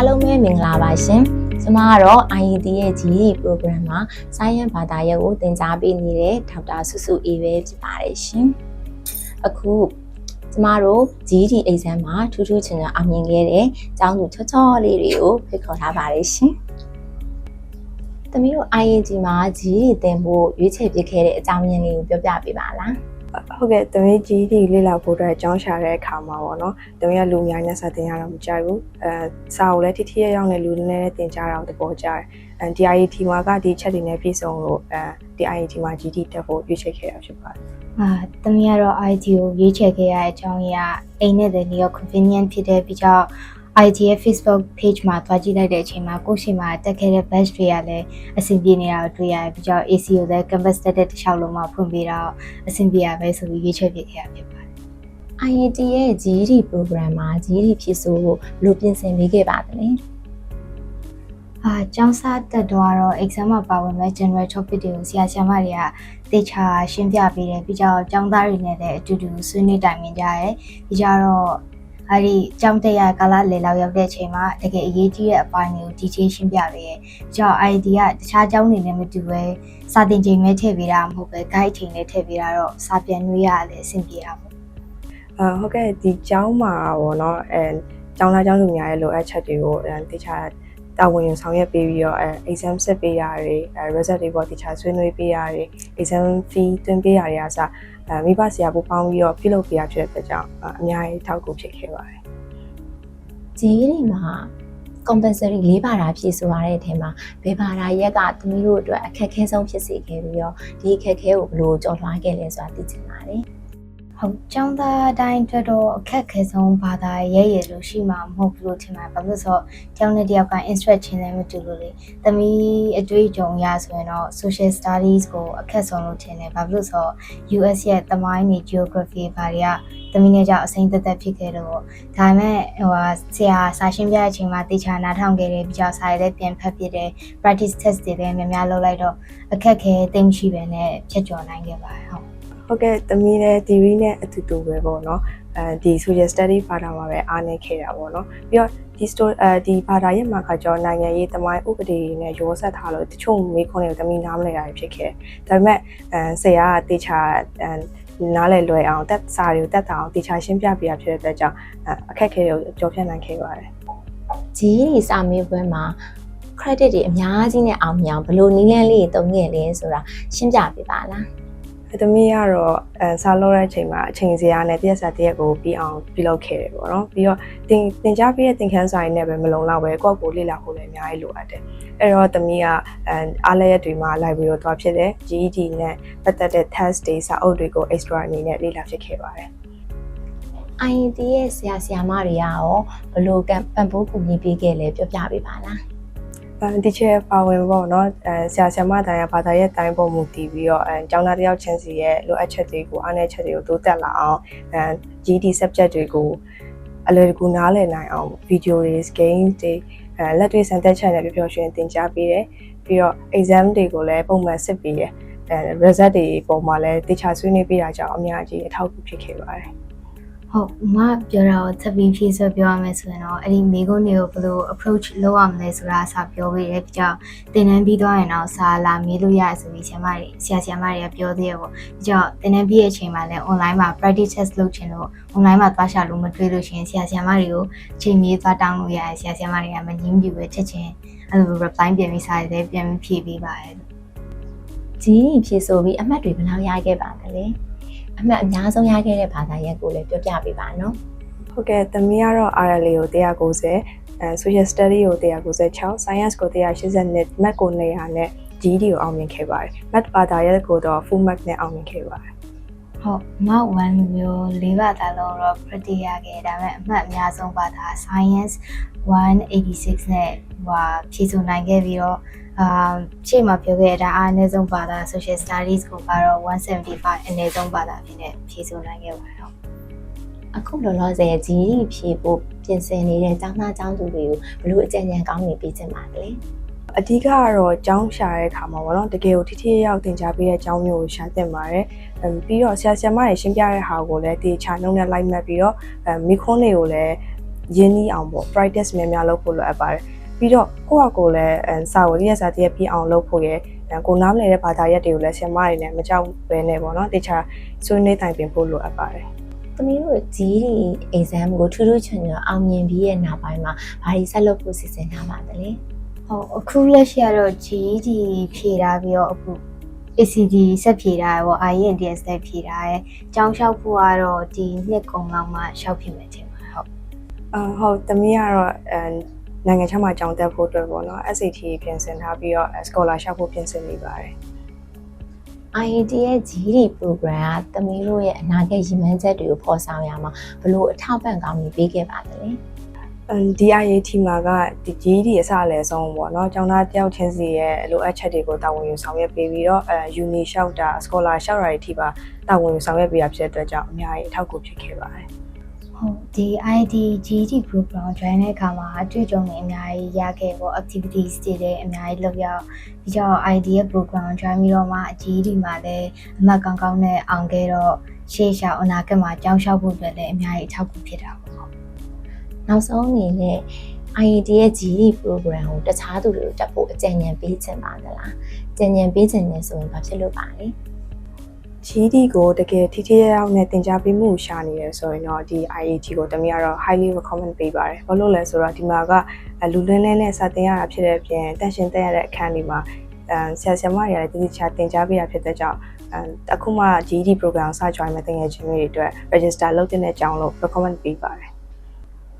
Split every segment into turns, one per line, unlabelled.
အားလုံးပဲမင်္ဂလာပါရှင်။ကျွန်မကတော့ IET ရဲ့ GE program မှာ Science ဘာသာရပ်ကိုသင်ကြားပေးနေတဲ့ဒေါက်တာဆုစုအေးပဲဖြစ်ပါတယ်ရှင်။အခုကျမတို့ GED exam မှာထူးထူးချွန်ချွန်အောင်မြင်ခဲ့တဲ့ကျောင်းသူချောချောလေးတွေကိုဖိတ်ခေါ်ထားပါတယ်ရှင်။သမီးတို့ IET မှာ GED သင်ဖို့ရွေးချယ်ပြခဲ့တဲ့အကြောင်းရင်းလေးကိုပြောပြပေးပါလား။
ဟုတ်ကဲ့တမီးကြီးဒီလေ့လာဖို့အတွက်အကြောင်းရှာတဲ့အခါမှာပေါ့နော်တမီးကလူအများနဲ့စာသင်ရတော့မကြိုက်ဘူးအဲစာကိုလည်းထိထိရရောက်နဲ့လူနည်းနည်းသင်ကြတာကိုသဘောကျတယ်အဲ DIET မှာကဒီချက်တွေနဲ့ပြည့်စုံလို့အဲ DIET မှာ GD တက်ဖို့ရွေးချယ်ခဲ့တာဖြစ်ပါတယ်
အာတမီးကတော့ IT ကိုရွေးချယ်ခဲ့ရတဲ့အကြောင်းရင်းကအိမ်နဲ့တည်းနေရော convenient ဖြစ်တဲ့ပြီးကြော င့် IT ရဲ့ Facebook page မှာတွားကြည့်လိုက်တဲ့အချိန်မှာကိုယ့်ရှိမှာတက်ခဲ့တဲ့ batch တွေကလည်းအဆင်ပြေနေတာကိုတွေ့ရတယ်ပြီးကြောင့် AC ကိုလည်း campus တက်တဲ့တစ်လျှောက်လုံးမှာဖွင့်ပေးတော့အဆင်ပြေရပဲဆိုပြီးရွေးချယ်ပြခဲ့ရဖြစ်ပါတယ်
IET ရဲ့ GED program မှာ GED ဖြစ်ဆိုဖို့ဘယ်လိုပြင်ဆင်ပေးခဲ့ပါသလဲ
အာကျောင်းစားတက်တော့ကတော့ exam မှာပါဝင်မဲ့ general topic တွေကိုဆရာဆရာမတွေကတေချာရှင်းပြပေးတယ်ပြီးတော့ကျောင်းသားတွေနဲ့လည်းအတူတူဆွေးနွေးတိုင်ပင်ကြရတယ်ပြီးကြတော့ အဲ့ဒီကျောင်းတက်ရကာလလေလောက်ရောက်တဲ့အချိန်မှာတကယ်အရေးကြီးတဲ့အပိုင်းတွေကို detail ရှင်းပြပေးတယ်ပြီးတော့ ID ကတခြားကျောင်းတွေနဲ့မတူပဲစာသင်ချိန်ပဲထည့်ပေးတာမဟုတ်ပဲ guide ချိန်နဲ့ထည့်ပေးတာတော့စာပြန်နွေးရတယ်အဆင်ပြေတာပေါ့
အဲဟုတ်ကဲ့ဒီကျောင်းမှာပေါ့နော်အဲကျောင်းသားကျောင်းသူများရဲ့လိုအပ်ချက်တွေကိုအဲတခြား တာဝန်ယူဆောင်ရွက်ပေးပြီးတော့အဲ exam ဆက်ပေးတာတွေအဲ result တွေပေါ့တခြားဆွေးနွေးပေးတာတွေ exam fee တွင်းပေးတာတွေအားစအဲမိဘဆရာပူပေါင်းပြီးတော့ပြုလုပ်ပေးရဖြစ်တဲ့အတွက်ကြောင့်အများကြီးထောက်ကူဖြစ်ခဲ့ပါတယ်
GED မှာ compulsory ၄ဘာသာဖြည့်ဆိုရတဲ့အထက်မှာဘယ်ဘာသာရက်ကသမီးတို့အတွက်အခက်အခဲဆုံးဖြစ်စေခဲ့ပြီးတော့ဒီအခက်အခဲကိုဘယ်လိုကျော်လွှားခဲ့လဲဆိုတာသိချင်ပါတယ်
ဟုတ်ကျောင်းသားအတိုင်းအတွက်တော့အခက်အခဲဆုံးဘာသာရဲရဲလို့ရှိမှာမဟုတ်ဘူးလို့ထင်ပါတယ်။ဘာလို့လဲဆိုတော့ကျောင်းနဲ့တယောက်က instruction လည်းမတူလို့လေ။သမီးအတွေ့အကြုံအရဆိုရင်တော့ social studies ကိုအခက်ဆုံးလို့ထင်တယ်။ဘာလို့လဲဆိုတော့ US ရဲ့သမိုင်းနေ geography ဘာတွေကသမီးနဲ့ကြောင့်အစိမ့်သက်သက်ဖြစ်ခဲ့တော့ဒါပေမဲ့ဟိုဟာဆရာစာရှင်းပြတဲ့အချိန်မှာတေချာနားထောင်ခဲ့တယ်ပြီးကြောင့်စာရည်လည်းပြန်ဖတ်ပြတယ် practice test တွေလည်းများများလုပ်လိုက်တော့အခက်အခဲသိမ့်ရှိပဲနဲ့ဖြတ်ကျော်နိုင်ခဲ့ပါတယ်ဟုတ်
ဟုတ်ကဲ့သမီးလည်း theory နဲ့အတူတူပဲပေါ့နော်အဲဒီ social study ဘာသာမှာပဲအားနည်းခဲ့တာပေါ့နော်ပြီးတော့ဒီ story အဲဒီဘာသာရဲ့မှာခါကျော်နိုင်ငံရေးသမိုင်းဥပဒေတွေနဲ့ရောဆက်ထားလို့တချို့မေးခွန်းတွေကိုသမီးနားမလည်တာဖြစ်ခဲ့ဒါပေမဲ့အဲဆရာကတေချာအဲနားလည်လွယ်အောင်တက်စာတွေကိုတက်တာအောင်တေချာရှင်းပြပြရဖြစ်တဲ့အတွက်ကြောင့်အခက်အခဲတွေကိုကြော်ဖြတ်နိုင်ခဲ့ပါတယ်
GED စာမေးပွဲမှာ credit တွေအများကြီးနဲ့အောင်မြင်အောင်ဘယ်လိုနည်းလမ်းလေးတွေသုံးခဲ့လဲဆိုတာရှင်းပြပေးပါလား။
သမီးကတော့အဲစာလို့တဲ့အချိန်မှာအချိန်စရာနဲ့တရက်စာတရက်ကိုပြီးအောင်ပြုလုပ်ခဲ့တယ်ပေါ့နော်။ပြီးတော့တင်တင်ကြားပေးတဲ့သင်ခန်းစာရင်းနဲ့ပဲမလုံလောက်ပဲကိုယ့်ကိုယ်လေ့လာဖို့လည်းအများကြီးလိုအပ်တယ်။အဲ့တော့သမီးကအဲအားလည်းရက်တွေမှာ library ကိုသွားဖြစ်တယ်။ GED နဲ့ပတ်သက်တဲ့ test တွေစာအုပ်တွေကို extra အနေနဲ့လေ့လာဖြစ်ခဲ့ပါတယ်။
IET ရဲ့ဆရာဆရာမတွေကရောဘယ်လိုကံပံ့ပိုးကူညီပေးခဲ့လဲပြောပြပေးပါလား
အဲဒီချက်ပါဝင်ပေါ့နော်အဲဆရာဆရာမတိုင်းကဘာသာရဲ့တိုင်းပေါ်မူတည်ပြီးတော့အဲကျောင်းသားတယောက်ချင်းစီရဲ့လိုအပ်ချက်တွေကိုအားနည်းချက်တွေကိုတိုးတက်လာအောင်အဲ GD subject တွေကိုအလွယ်တကူနားလည်နိုင်အောင် video တွေ game တွေအဲလက်တွေ့စံတက်ချက်နဲ့ပြောပြောရွှင်သင်ကြားပေးတယ်ပြီးတော့ exam တွေကိုလည်းပုံမှန်စစ်ပေးတယ်အဲ result တွေပုံမှာလည်းတခြားဆွေးနွေးပေးတာကြောင့်အများကြီးအထောက်အကူဖြစ်ခဲ့ပါတယ်
ဟုတ်မပြောတာကိုသက်ပြီးဖြည့်ဆွဲပြောရမယ်ဆိုရင်တော့အဲ့ဒီမိကုန်းတွေကိုဘယ်လို approach လုပ်ရမလဲဆိုတာအစပြောပေးတယ်ပြီးကြောင်သင်တန်းပြီးသွားရင်တော့စာလာမေးလို့ရဆိုပြီးဆရာမတွေဆရာဆရာမတွေကပြောသေးရပေါ့ပြီးကြောင်သင်တန်းပြီးရဲ့အချိန်မှာလည်း online မှာ practice test လုပ်ချင်လို့ online မှာသွားရှာလို့မတွေ့လို့ရှိရင်ဆရာဆရာမတွေကိုချိန်မြေးသွားတောင်းလို့ရတယ်ဆရာဆရာမတွေကမငင်းပြူပဲချက်ချင်းအဲ့လို reply ပြန်ပြီးစာတွေလည်းပြန်ပြီးဖြည့်ပေးပါတယ်
GED ဖြည့်ဆိုပြီးအမှတ်တွေဘယ်လောက်ရခဲ့ပါသလဲ အမှတ်အများဆုံးရခဲ့တဲ့ဘာသာရပ်ကိုလည်းပြောပြပေးပါနော်
ဟုတ်ကဲ့သမီးကတော့ RLA ကို190အဲ social study ကို196 science ကို182 math ကို200နဲ့ GD ကိုအောင်မြင်ခဲ့ပါတယ် math ဘာသာရပ်ကိုတော့ full mark နဲ့အောင်မြင်ခဲ့ပါတယ်
ဟုတ်မ1မျိုး၄ဘာသာလုံးတော့ practice ရခဲ့ဒါပေမဲ့အမှတ်အများဆုံးဘာသာ science 186နဲ့ဟိုဖြည့်ဆို့နိုင်ခဲ့ပြီးတော့ အာရှေ့မှာပြောခဲ့တာအားအနည်းဆုံးဘာသာ social studies ကိုကတော့175အနည်းဆုံးဘာသာဖြစ်နေဖြည့်ဆို့နိုင်ခဲ့ပါတယ်ဟုတ်
အခုလောလောဆယ် GED ဖြည့်ဖို့ပြင်ဆင်နေတဲ့ကျောင်းသားကျောင်းသူတွေကိုဘယ်လိုအကြံဉာဏ်ကောင်းတွေပေးချင်ပါသလဲ
အဓိကကတော့ကျောင်းရှာတဲ့အခါမှာပေါ့နော်တကယ်ကိုထိထိရောက်တင် जा ပေးတဲ့ကျောင်းမျိုးကိုရှာသင့်ပါတယ်အမ်ပြီးတော့ဆရာဆရာမတွေရှင်းပြတဲ့ဟာကိုလည်းတေချာနှုံးနဲ့လိုက်မှတ်ပြီးတော့အဲမိခွန်းတွေကိုလည်းရင်းနှီးအောင်ပေါ့ practice များများလုပ်ဖို့လိုအပ်ပါတယ် ပြီးတော့ကိုယ့်အကိုလည်းအဲစာဝရစာတည်းပြည့်အောင်လုပ်ဖို့ရယ်အဲကိုနားမလည်တဲ့ဘာသာရပ်တွေကိုလည်းဆရာမတွေနဲ့မကြောက်ပဲနဲ့ပေါ့နော်တခြားဆွေးနွေးတိုင်ပင်ဖို့လိုအပ်ပါတယ်
သမီးတို့ဂျီဒီ exam ကိုထူးထူးချွန်ချွန်အောင်မြင်ပြီးရဲ့နောက်ပိုင်းမှာဘာတွေဆက်လုပ်ဖို့စီစဉ်ထားပါသလဲ
ဟုတ်အခုလက်ရှိကတော့ GED ဖြေတာပြီးတော့အခု ACD ဆက်ဖြေတာရော IELTS လည်းဖြေတာရယ်အကြောင်းလျှောက်ဖို့ကတော့ဒီနှစ်ကုံလောက်မှလျှောက်ဖြစ်မယ်ထင်ပါတယ်ဟုတ်
အာဟုတ်သမီးကတော့အဲ နိုင်ငံခြားမှာကြောင်းတက်ဖို့အတွက်ပေါ့နော် SAT ပြင်ဆင်ထားပြီးတော့ scholarship ဖို့ပြင်ဆင်နေပါတယ်
IED ရဲ့ GD program ကသမီးတို့ရဲ့အနာဂတ်ရည်မှန်းချက်တွေကိုဖော်ဆောင်ရမှာဘလို့အထောက်ပံ့ကောင်းကြီးပေးခဲ့ပါသလဲ
အမ် DIAT မှာကဒီ GED အစအလယ်ဆုံးပေါ့နော်ကျောင်းသားတယောက်ချင်းစီရဲ့လိုအပ်ချက်တွေကိုတာဝန်ယူဆောင်ရွက်ပေးပြီးတော့အဲ uni လျှောက်တာ scholar လျှောက်တာတွေအထိပါတာဝန်ယူဆောင်ရွက်ပေးရဖြစ်တဲ့အတွက်ကြောင့်အများကြီးအထောက်အကူဖြစ်ခဲ့ပါတယ်
ဟုတ်ဒီ ID GD program join တဲ့အခါမှာအတွေ့အကြုံတွေအများကြီးရခဲ့ပေါ့ activities တွေလည်းအများကြီးလုပ်ရအောင်ပြီးတော့ ID ရဲ့ program join ပြီးတော့မှ GD မှာလည်းအမှတ်ကောင်းကောင်းနဲ့အောင်ခဲ့တော့ရှေ့လျှောက်အနာဂတ်မှာကြောင်းလျှောက်ဖို့အတွက်လည်းအများကြီးအထောက်အကူဖြစ်တာပေါ့ဟုတ်
နောက်ဆုံးအနေနဲ့ IED ရဲ့ GD program ကိုတခြားသူတွေကိုတက်ဖို့အကြံဉာဏ်ပေးချင်ပါသလားအကြံဉာဏ်ပေးချင်နေဆိုရင်ဘာဖြစ်လို့ပါလဲ
GED ကိုတကယ်ထိထိရောက်ရောက်နဲ့သင်ကြားပေးမှုရှာနေရဆိုရင်တော့ဒီ IAT ကိုတမီးကတော့ highly recommend ပေးပါတယ်ဘာလို့လဲဆိုတော့ဒီမှာကလူလင်းလင်းနဲ့စတင်ရတာဖြစ်တဲ့အပြင်တက်ရှင်တက်ရတဲ့အခန်းဒီမှာအဲဆရာဆရာမတွေကလည်းတတိချာသင်ကြားပေးတာဖြစ်တဲ့ကြောင့်အဲအခုမှ GED program စ join မဲ့တင်ငယ်ချင်းတွေအတွက် register လုပ်တဲ့အကြောင်းလို့ recommend ပေးပါတယ်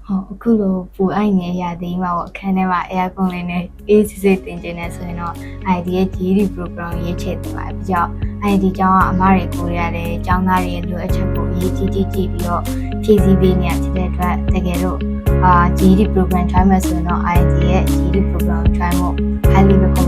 ဟုတ်အခုလိုပူအိုက်နေရသေးမှာပေါ့အခန်းထဲမှာ aircon လေးနဲ့ AC စိတ်တင်ကျင်နေဆိုရင်တော့ ID ရဲ့ GD program ရေးချတင်ပါတယ်ပြီးတော့ ID ကျောင်းကအမတွေကိုရတယ်ကျောင်းသားတွေရဲ့လိုအပ်ချက်ကိုအရေးကြီးကြီးကြည့်ပြီးတော့ဖြည့်ဆည်းပေးနေရဖြစ်တဲ့အတွက်တကယ်လို့အာ GD program try မယ်ဆိုရင်တော့ ID ရဲ့ GD program try ဖို့ highly recommend ပေးပါ